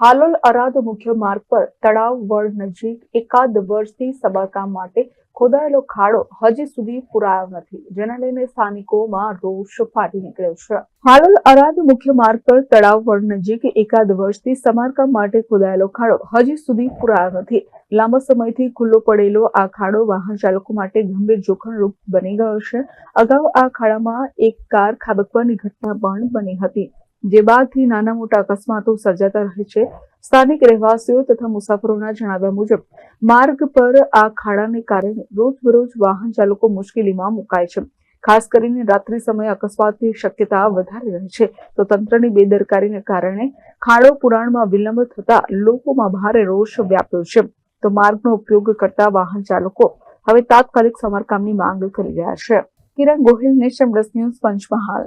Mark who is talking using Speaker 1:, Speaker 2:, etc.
Speaker 1: હાલોલ અરાદ મુખ્ય માર્ગ પર તળાવ વડ નજીક એકાદ વર્ષથી સમારકામ માટે ખોદાયેલો ખાડો હજી સુધી પુરાયો નથી, જેને લઈને સ્થાનિકોમાં રોષ ફાટી નીકળ્યો છે. હાલોલ અરાદ મુખ્ય માર્ગ પર તળાવ વડ નજીક એકાદ વર્ષથી સમારકામ માટે ખોદાયેલો ખાડો હજી સુધી પુરાયો નથી. લાંબા સમયથી ખુલ્લો પડેલો આ ખાડો વાહન ચાલકો માટે ગંભીર જોખમરૂપ બની ગયો છે. અગાઉ આ ખાડામાં એક કાર ખાબકવાની ઘટના પણ બની હતી. જે બાદથી નાના મોટા અકસ્માતો સર્જાતા રહે છે. સ્થાનિક રહેવાસીઓ તથા મુસાફરોના જણાવ્યા મુજબ, માર્ગ પર આ ખાડાને કારણે રોજબરોજ વાહન ચાલકો મુશ્કેલીમાં મુકાય છે. ખાસ કરીને રાત્રિ સમયે અકસ્માતની શક્યતા વધારે રહે છે. તો તંત્રની બેદરકારીને કારણે ખાડો પુરાણમાં વિલંબ થતા લોકોમાં ભારે રોષ વ્યાપ્યો છે. તો માર્ગનો ઉપયોગ કરતા વાહન ચાલકો હવે તાત્કાલિક સમારકામની માંગ કરી રહ્યા છે. Kiran Gohil nation plus news Panchmahal.